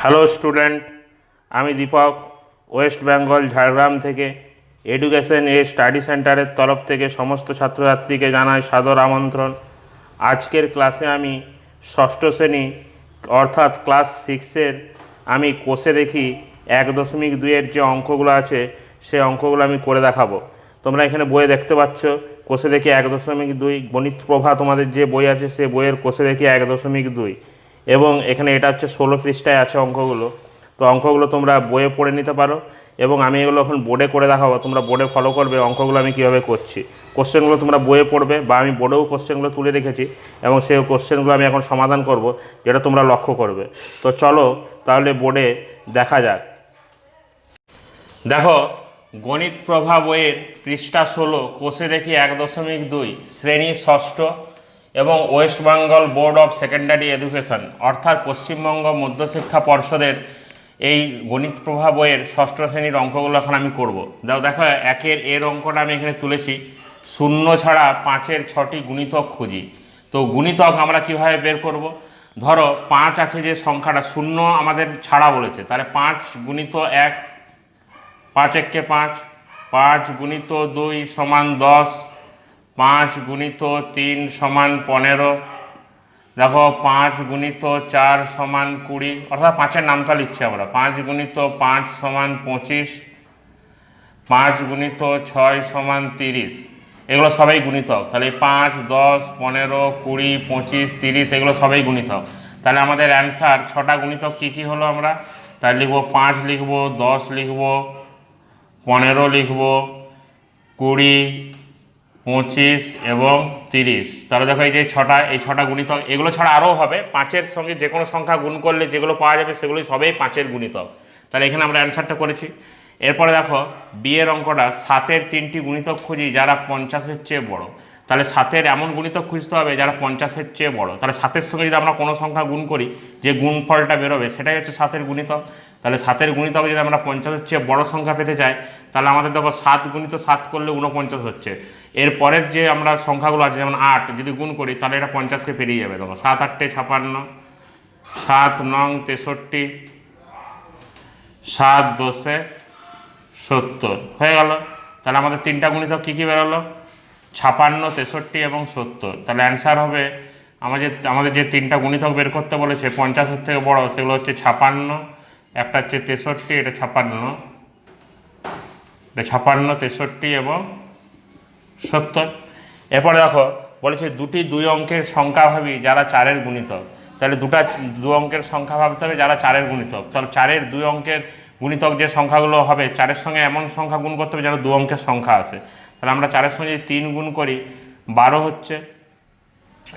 Hello student আমি Dipak West Bengal Jhargram থেকে। Education a study সেন্টারের তরফ থেকে সমস্ত ছাত্রছাত্রীকে জানাই সাদর আমন্ত্রণ। আজকের ক্লাসে আমি ষষ্ঠ শ্রেণি, অর্থাৎ ক্লাস সিক্সের আমি কোষে দেখি এক দশমিক দুইয়ের যে অঙ্কগুলো আছে সেই অঙ্কগুলো আমি করে দেখাবো। তোমরা এখানে বইয়ে দেখতে পাচ্ছ কোষে দেখি এক দশমিক দুই, গণিত প্রভা তোমাদের যে বই আছে, সে বইয়ের কোষে দেখি এক দশমিক দুই। এবং এখানে এটা হচ্ছে ষোলো পৃষ্ঠায় আছে অঙ্কগুলো। তো অঙ্কগুলো তোমরা বইয়ে পড়ে নিতে পারো এবং আমি এগুলো এখন বোর্ডে করে দেখাবো। তোমরা বোর্ডে ফলো করবে অঙ্কগুলো আমি কীভাবে করছি। কোশ্চেনগুলো তোমরা বইয়ে পড়বে বা আমি বোর্ডেও কোশ্চেনগুলো তুলে রেখেছি এবং সেই কোশ্চেনগুলো আমি এখন সমাধান করব, যেটা তোমরা লক্ষ্য করবে। তো চলো তাহলে বোর্ডে দেখা যাক। দেখো, গণিত প্রভা বইয়ের পৃষ্ঠা ষোলো, কোষে দেখি এক দশমিক দুই, শ্রেণি ষষ্ঠ এবং West Bengal Board of Secondary Education, অর্থাৎ পশ্চিমবঙ্গ মধ্যশিক্ষা পর্ষদের এই গণিত প্রভা বইয়ের ষষ্ঠ শ্রেণির অঙ্কগুলো এখন আমি করব। দাও দেখো, একের এর অঙ্কটা আমি এখানে তুলেছি। শূন্য ছাড়া পাঁচের ছটি গুণিতক খুঁজি। তো গুণিতক আমরা কীভাবে বের করব? ধরো, পাঁচ আছে যে সংখ্যাটা, শূন্য আমাদের ছাড়া বলেছে। তাহলে পাঁচ গুণিত এক, পাঁচ এককে পাঁচ পাঁচ গুণিত দুই সমান দশ পাঁচ গুণিত তিন সমান পনেরো। দেখো, পাঁচ গুণিত চার সমান কুড়ি, অর্থাৎ পাঁচের নামটা লিখছি আমরা। পাঁচ গুণিত পাঁচ সমান পঁচিশ, পাঁচ গুণিত ছয় সমান তিরিশ। এগুলো সবাই গুণিতক। তাহলে পাঁচ, দশ, পনেরো, কুড়ি, পঁচিশ, তিরিশ, এগুলো সবাই গুণিতক। তাহলে আমাদের অ্যান্সার ছটা গুণিতক কী কী হলো আমরা? তাহলে লিখব পাঁচ লিখব, দশ লিখব, পনেরো লিখব, কুড়ি পঁচিশ এবং তিরিশ। তাহলে দেখো এই যে ছটা, এই ছটা গুণিতক, এগুলো ছাড়া আরও হবে। পাঁচের সঙ্গে যে কোনো সংখ্যা গুণ করলে যেগুলো পাওয়া যাবে সেগুলোই সবই পাঁচের গুণিতক। তাহলে এখানে আমরা অ্যান্সারটা করেছি। এরপরে দেখো, বিয়ের অঙ্কটা, সাতের তিনটি গুণিতক খুঁজি যারা পঞ্চাশের চেয়ে বড়। তাহলে সাতের এমন গুণিতক খুঁজতে হবে যারা পঞ্চাশের চেয়ে বড়। তাহলে সাতের সঙ্গে যদি আমরা কোনো সংখ্যা গুণ করি, যে গুণফলটা বেরোবে, সেটাই হচ্ছে সাতের গুণিতক। তাহলে সাতের গুণিতক যদি আমরা পঞ্চাশের চেয়ে বড় সংখ্যা পেতে চাই, তাহলে আমাদের দেখো সাত গুণিত সাত করলে উনপঞ্চাশ হচ্ছে। এর পরের যে আমরা সংখ্যাগুলো আছে, যেমন আট, যদি গুণ করি, তাহলে এটা পঞ্চাশকে পেরিয়ে যাবে। দেখো সাত আটটে ছাপান্ন, সাত নং তেষট্টি, সাত দশে সত্তর। হয়ে গেল। তাহলে আমাদের তিনটা গুণিতক কী কী বেরোলো? ছাপান্ন, তেষট্টি এবং সত্তর। তাহলে অ্যান্সার হবে, আমাদের আমাদের যে তিনটা গুণিতক বের করতে বলেছে, পঞ্চাশের থেকে বড়, সেগুলো হচ্ছে ছাপান্ন একটা হচ্ছে তেষট্টি, এটা ছাপান্ন। এটা ছাপান্ন, তেষট্টি এবং সত্তর। এরপরে দেখো, বলেছে দুটি দুই অঙ্কের সংখ্যা ভাবি যারা চারের গুণিতক। তাহলে দুটা দু অঙ্কের সংখ্যা ভাবতে হবে যারা চারের গুণিতক। তাহলে চারের দুই অঙ্কের গুণিতক যে সংখ্যাগুলো হবে, চারের সঙ্গে এমন সংখ্যা গুণ করতে হবে যেন দু অঙ্কের সংখ্যা আসে। তাহলে আমরা চারের সঙ্গে যদি তিন গুণ করি, বারো হচ্ছে।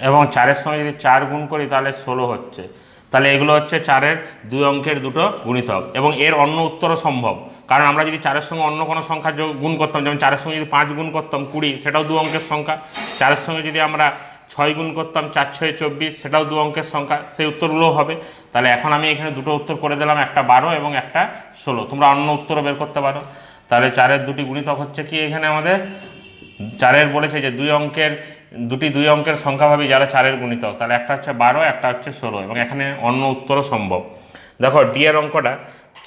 এবং চারের সঙ্গে যদি চার গুণ করি, তাহলে ষোলো হচ্ছে। তাহলে এগুলো হচ্ছে চারের দুই অঙ্কের দুটো গুণিতক। এবং এর অন্য উত্তরও সম্ভব। কারণ আমরা যদি চারের সঙ্গে অন্য কোনো সংখ্যা যোগ গুণ করতাম, যেমন চারের সঙ্গে যদি পাঁচ গুণ করতাম কুড়ি, সেটাও দু অঙ্কের সংখ্যা। চারের সঙ্গে যদি আমরা ছয় গুণ করতাম, চার, ছয়, চব্বিশ, সেটাও দু অঙ্কের সংখ্যা। সেই উত্তরগুলোও হবে। তাহলে এখন আমি এখানে দুটো উত্তর করে দিলাম, একটা বারো এবং একটা ষোলো। তোমরা অন্য উত্তরও বের করতে পারো। তাহলে চারের দুটি গুণিতক হচ্ছে কি এখানে আমাদের? চারের বলেছে যে দুই অঙ্কের দুটি দুই অঙ্কের সংখ্যা ভাবি যারা চারের গুণিতক তাহলে একটা হচ্ছে বারো, একটা হচ্ছে ষোলো, এবং এখানে অন্য উত্তরও সম্ভব। দেখো ডি এর অঙ্কটা,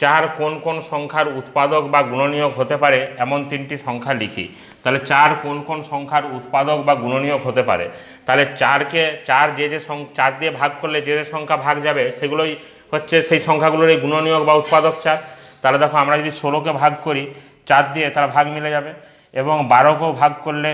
চার কোন কোন সংখ্যার উৎপাদক বা গুণনীয়ক হতে পারে, এমন তিনটি সংখ্যা লিখি। তাহলে চার কোন কোন সংখ্যার উৎপাদক বা গুণনীয়ক হতে পারে, তাহলে চারকে, চার যে যে চার দিয়ে ভাগ করলে যে যে সংখ্যা ভাগ যাবে, সেগুলোই হচ্ছে সেই সংখ্যাগুলোর এই গুণনীয়ক বা উৎপাদক চার। তাহলে দেখো, আমরা যদি ষোলোকে ভাগ করি, চার দিয়ে তারা ভাগ মিলে যাবে, এবং বারোকেও ভাগ করলে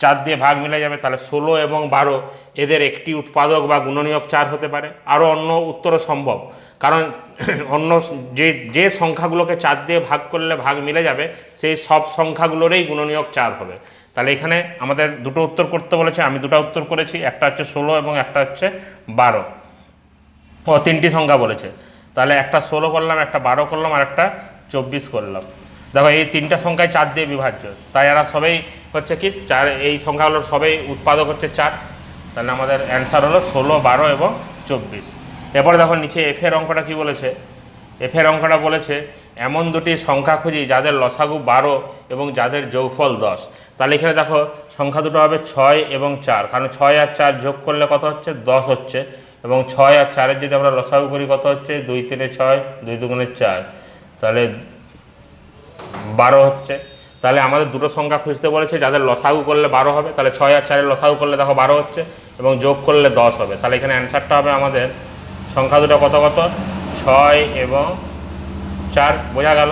চার দিয়ে ভাগ মিলে যাবে, তাহলে ষোলো এবং বারো এদের একটি উৎপাদক বা গুণনীয়ক চার হতে পারে। আরও অন্য উত্তরও সম্ভব। কারণ অন্য যে যে সংখ্যাগুলোকে চার দিয়ে ভাগ করলে ভাগ মিলে যাবে, সেই সব সংখ্যাগুলোরই গুণনীয়ক চার হবে। তাহলে এখানে আমাদের দুটো উত্তর করতে বলেছে, আমি দুটো উত্তর করেছি, একটা হচ্ছে ষোলো এবং একটা হচ্ছে বারো। ও, তিনটি সংখ্যা বলেছে। তাহলে একটা ষোলো করলাম, একটা বারো করলাম আর একটা চব্বিশ করলাম। দেখো, এই তিনটা সংখ্যায় চার দিয়ে বিভাজ্য। তাই এরা সবাই হচ্ছে কি, চার, এই সংখ্যা হলো সবাই উৎপাদক হচ্ছে চার। তাহলে আমাদের অ্যান্সার হলো ষোলো, বারো এবং চব্বিশ। এরপরে দেখো নিচে এফের অঙ্কটা কি বলেছে? এফের অঙ্কটা বলেছে, এমন দুটি সংখ্যা খুঁজি যাদের লসাগু বারো এবং যাদের যোগফল দশ। তাহলে এখানে দেখো, সংখ্যা দুটো হবে ছয় এবং চার। কারণ ছয় আর চার যোগ করলে কত হচ্ছে? দশ হচ্ছে। এবং ছয় আর চারের যদি আমরা লসাগু করি, কত হচ্ছে? দুই তিনে ছয়, দুই দুগুণে চার। তাহলে বারো হচ্ছে। তাহলে আমাদের দুটো সংখ্যা খুঁজতে বলেছে, যাদের লসাগু করলে বারো হবে, তাহলে ছয় আর চারের লসাগু করলে দেখো বারো হচ্ছে, এবং যোগ করলে দশ হবে। তাহলে এখানে অ্যান্সারটা হবে আমাদের সংখ্যা দুটো কত কত? ছয় এবং চার, বোঝা গেল?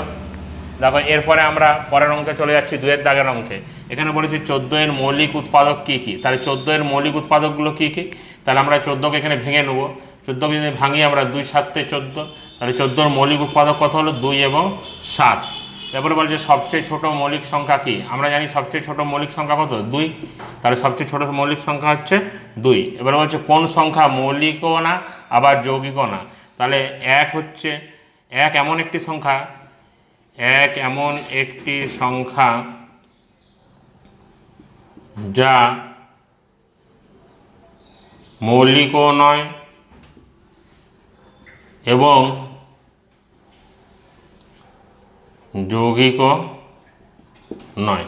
দেখো, এরপরে আমরা পরের অঙ্কে চলে যাচ্ছি দুয়ের দাগের অঙ্কে। এখানে বলেছি চোদ্দ এর মৌলিক উৎপাদক কী কী? তাহলে চোদ্দ এর মৌলিক উৎপাদকগুলো কী কী? তাহলে আমরা চোদ্দোকে এখানে ভেঙে নেব। চোদ্দোকে যদি ভাঙি আমরা দুই সাতে চোদ্দ, তাহলে চোদ্দোর মৌলিক উৎপাদক কত হলো? দুই এবং সাত। তারপরে বলছে সবচেয়ে ছোট মৌলিক সংখ্যা কি? আমরা জানি সবচেয়ে ছোট মৌলিক সংখ্যা কত? দুই। তাহলে সবচেয়ে ছোট মৌলিক সংখ্যা হচ্ছে দুই। এবারে বলছে কোন সংখ্যা মৌলিকও না, আবার যৌগিকও না? তাহলে এক হচ্ছে, এক এমন একটি সংখ্যা, এক এমন একটি সংখ্যা যা মৌলিকও নয় এবং যৌগিকও নয়।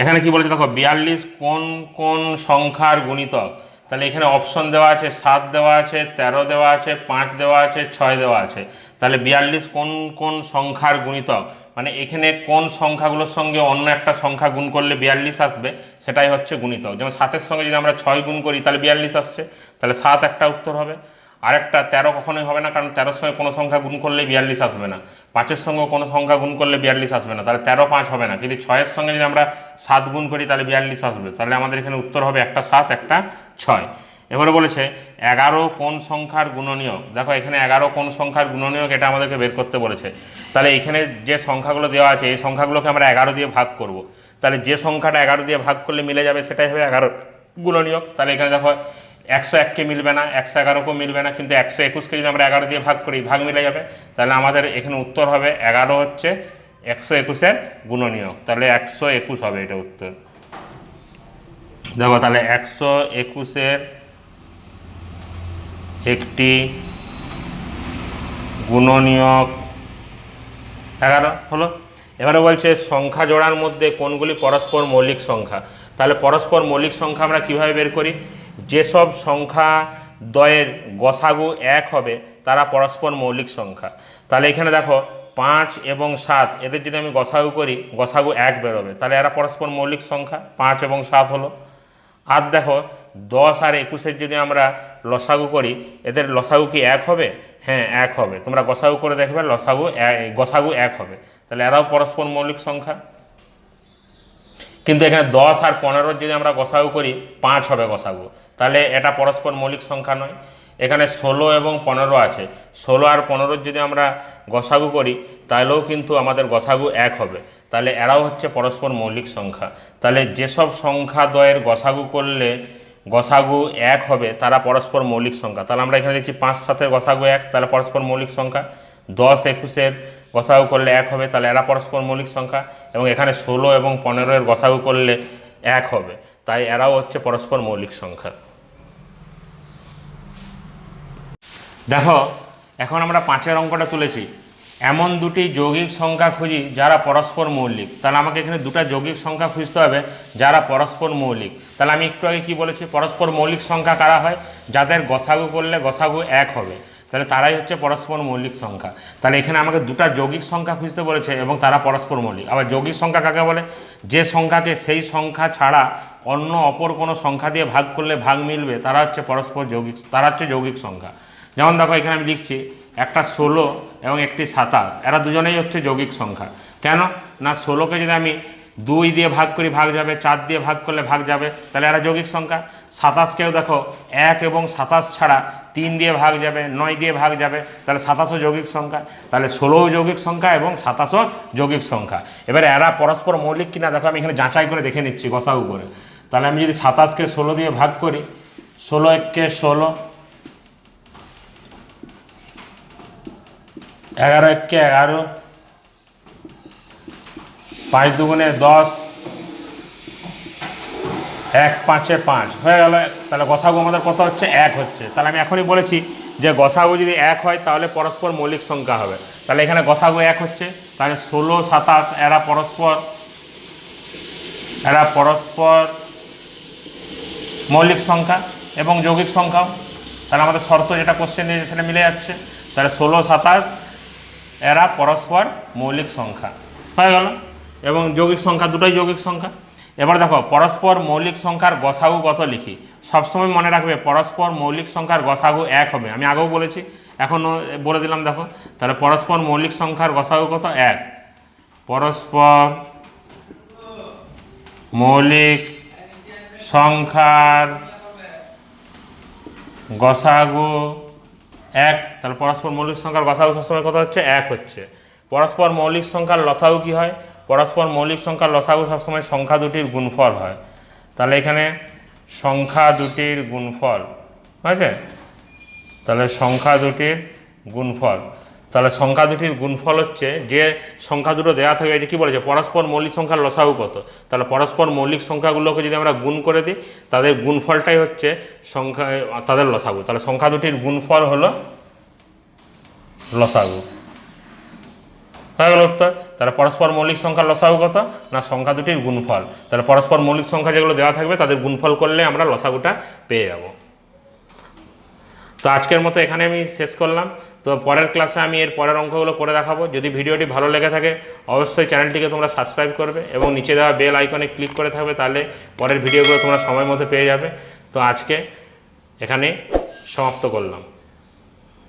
এখানে কি বলেছে দেখো, বিয়াল্লিশ কোন কোন সংখ্যার গুণিতক। তাহলে এখানে অপশন দেওয়া আছে, সাত দেওয়া আছে, তেরো দেওয়া আছে, পাঁচ দেওয়া আছে, ছয় দেওয়া আছে। তাহলে বিয়াল্লিশ কোন কোন সংখ্যার গুণিতক মানে এখানে কোন সংখ্যাগুলোর সঙ্গে অন্য একটা সংখ্যা গুণ করলে বিয়াল্লিশ আসবে, সেটাই হচ্ছে গুণিতক। যেমন সাতের সঙ্গে যদি আমরা ছয় গুণ করি, তাহলে বিয়াল্লিশ আসছে। তাহলে সাত একটা উত্তর হবে। আরেকটা তেরো কখনোই হবে না, কারণ তেরোর সঙ্গে কোনো সংখ্যা গুণ করলে বিয়াল্লিশ আসবে না। পাঁচের সঙ্গে কোনো সংখ্যা গুণ করলে বিয়াল্লিশ আসবে না, তাহলে তেরো পাঁচ হবে না। কিন্তু ছয়ের সঙ্গে যদি আমরা সাত গুণ করি, তাহলে বিয়াল্লিশ আসবে। তাহলে আমাদের এখানে উত্তর হবে একটা সাত, একটা ছয়। এবারে বলেছে, এগারো কোন সংখ্যার গুণনীয়ক। দেখো, এখানে এগারো কোন সংখ্যার গুণনীয়ক এটা আমাদেরকে বের করতে বলেছে। তাহলে এখানে যে সংখ্যাগুলো দেওয়া আছে, এই সংখ্যাগুলোকে আমরা এগারো দিয়ে ভাগ করব। তাহলে যে সংখ্যাটা এগারো দিয়ে ভাগ করলে মিলে যাবে, সেটাই হবে এগারো গুণনীয়ক। তাহলে এখানে দেখো একশো এককে মিলবে না, একশো এগারোকেও মিলবে না, কিন্তু একশো একুশকে যদি আমরা এগারো দিয়ে ভাগ করি, ভাগ মিলে যাবে। তাহলে আমাদের এখানে উত্তর হবে এগারো হচ্ছে একশো একুশের গুণনীয়ক। তাহলে একশো একুশ হবে এটা উত্তর। দেখো তাহলে একশো একুশের একটি গুণনীয়ক এগারো হলো। এবারে বলছে সংখ্যা জোড়ার মধ্যে কোনগুলি পরস্পর মৌলিক সংখ্যা? তাহলে পরস্পর মৌলিক সংখ্যা আমরা কীভাবে বের করি? যেসব সংখ্যা দ্বয়ের গসাগু এক হবে, তারা পরস্পর মৌলিক সংখ্যা। তাহলে এখানে দেখো, পাঁচ এবং সাত, এদের যদি আমি গসাগু করি, গসাগু এক বেরোবে। তাহলে এরা পরস্পর মৌলিক সংখ্যা, পাঁচ এবং সাত হলো। আর দেখো, দশ আর একুশের যদি আমরা লসাগু করি, এদের লসাগু কি এক হবে? হ্যাঁ এক হবে। তোমরা গসাগু করে দেখবে, লসাগু গসাগু এক হবে। তাহলে এরাও পরস্পর মৌলিক সংখ্যা। কিন্তু এখানে দশ আর পনেরোর যদি আমরা গসাগু করি, পাঁচ হবে গসাগু। তাহলে এটা পরস্পর মৌলিক সংখ্যা নয়। এখানে ষোলো এবং পনেরো আছে। ষোলো আর পনেরোর যদি আমরা গসাগু করি, তাহলেও কিন্তু আমাদের গসাগু এক হবে। তাহলে এরাও হচ্ছে পরস্পর মৌলিক সংখ্যা। তাহলে যেসব সংখ্যা দ্বয়ের গসাগু করলে গসাগু এক হবে, তারা পরস্পর মৌলিক সংখ্যা। তাহলে আমরা এখানে দেখছি পাঁচ সাতের গসাগু এক, তাহলে পরস্পর মৌলিক সংখ্যা। দশ একুশের গসাগু করলে এক হবে, তাহলে এরা পরস্পর মৌলিক সংখ্যা এবং এখানে ষোলো এবং পনেরোর গসাগু করলে এক হবে। তাই এরাও হচ্ছে পরস্পর মৌলিক সংখ্যা। দেখো, এখন আমরা পাঁচের অঙ্কটা তুলেছি। এমন দুটি যৌগিক সংখ্যা খুঁজি যারা পরস্পর মৌলিক। তাহলে আমাকে এখানে দুটো যৌগিক সংখ্যা খুঁজতে হবে যারা পরস্পর মৌলিক। তাহলে আমি একটু আগে কী বলেছি? পরস্পর মৌলিক সংখ্যা কারা হয়? যাদের গসাগু করলে গসাগু এক হবে। তাহলে তারাই হচ্ছে পরস্পর মৌলিক সংখ্যা। তাহলে এখানে আমাকে দুটো যৌগিক সংখ্যা খুঁজতে বলেছে এবং তারা পরস্পর মৌলিক। আবার যৌগিক সংখ্যা কাকে বলে? যে সংখ্যাকে সেই সংখ্যা ছাড়া অন্য অপর কোনো সংখ্যা দিয়ে ভাগ করলে ভাগ মিলবে, তারা হচ্ছে পরস্পর যৌগিক, তারা হচ্ছে যৌগিক সংখ্যা। যেমন দেখো এখানে আমি লিখছি, একটা ষোলো এবং একটি সাতাশ, এরা দুজনেই হচ্ছে যৌগিক সংখ্যা। কেন? না, ষোলোকে যদি আমি দুই দিয়ে ভাগ করি, ভাগ যাবে, চার দিয়ে ভাগ করলে ভাগ যাবে। তাহলে এরা যৌগিক সংখ্যা। সাতাশকেও দেখো, এক এবং সাতাশ ছাড়া তিন দিয়ে ভাগ যাবে, নয় দিয়ে ভাগ যাবে। তাহলে সাতাশও যৌগিক সংখ্যা। তাহলে ষোলোও যৌগিক সংখ্যা এবং সাতাশও যৌগিক সংখ্যা। এবারে এরা পরস্পর মৌলিক কিনা, দেখো আমি এখানে যাচাই করে দেখে নিচ্ছি গসাগু করে তাহলে আমি যদি সাতাশকে ষোলো দিয়ে ভাগ করি, ষোলো এককে ষোলো, এগারো এককে এগারো পাঁচ দুগুণে দশ, এক পাঁচে পাঁচ। হয়ে গেল, তাহলে গসাগু আমাদের কত হচ্ছে? এক হচ্ছে। তাহলে আমি এখনই বলেছি যে গসাগু যদি এক হয়, তাহলে পরস্পর মৌলিক সংখ্যা হবে। তাহলে এখানে গসাগু এক হচ্ছে, তাহলে ষোলো, সাতাশ, এরা পরস্পর এরা পরস্পর মৌলিক সংখ্যা এবং যৌগিক সংখ্যাও। তাহলে আমাদের শর্ত যেটা কোশ্চেন দিয়েছে সেটা মিলে যাচ্ছে। তাহলে ষোলো, সাতাশ, এরা পরস্পর মৌলিক সংখ্যা। হয়ে গেল। এবং যৌগিক সংখ্যা, দুটোই যৌগিক সংখ্যা। এবার দেখো, পরস্পর মৌলিক সংখ্যার গসাগু কত লিখি? সবসময় মনে রাখবে, পরস্পর মৌলিক সংখ্যার গসাগু এক হবে। আমি আগেও বলেছি, এখনও বলে দিলাম, দেখো। তাহলে পরস্পর মৌলিক সংখ্যার গসাগু কত? এক। পরস্পর মৌলিক সংখ্যার গসাগু এক। তাহলে পরস্পর মৌলিক সংখ্যার গসাগু সবসময় কত হচ্ছে? এক হচ্ছে। পরস্পর মৌলিক সংখ্যার লসাগু কি হয়? পরস্পর মৌলিক সংখ্যার লসাগু সবসময় সংখ্যা দুটির গুণফল হয়। তাহলে এখানে সংখ্যা দুটির গুণফল আছে তাহলে সংখ্যা দুটির গুণফল। তাহলে সংখ্যা দুটির গুণফল হচ্ছে যে সংখ্যা দুটো দেওয়া থাকে এটা কি বলেছে? পরস্পর মৌলিক সংখ্যার লসাগু কত? তাহলে পরস্পর মৌলিক সংখ্যাগুলোকে যদি আমরা গুণ করে দিই, তাদের গুণফলটাই হচ্ছে সংখ্যা, তাদের লসাগু। তাহলে সংখ্যা দুটির গুণফল হলো লসাগু। হয়ে গেল উত্তর তাহলে পরস্পর মৌলিক সংখ্যার লসাগু কত না সংখ্যা দুটির গুণফল? তাহলে পরস্পর মৌলিক সংখ্যা যেগুলো দেওয়া থাকবে, তাদের গুণফল করলে আমরা লসাগুটা পেয়ে যাব। তো আজকের মতো এখানে আমি শেষ করলাম। তো পরের ক্লাসে আমি এর পরের অঙ্কগুলো করে দেখাবো। যদি ভিডিওটি ভালো লেগে থাকে, অবশ্যই চ্যানেলটিকে তোমরা সাবস্ক্রাইব করবে এবং নিচে দেওয়া বেল আইকনে ক্লিক করে থাকবে, তাহলে পরের ভিডিওগুলো তোমরা সময় মতো পেয়ে যাবে। তো আজকে এখানে সমাপ্ত করলাম।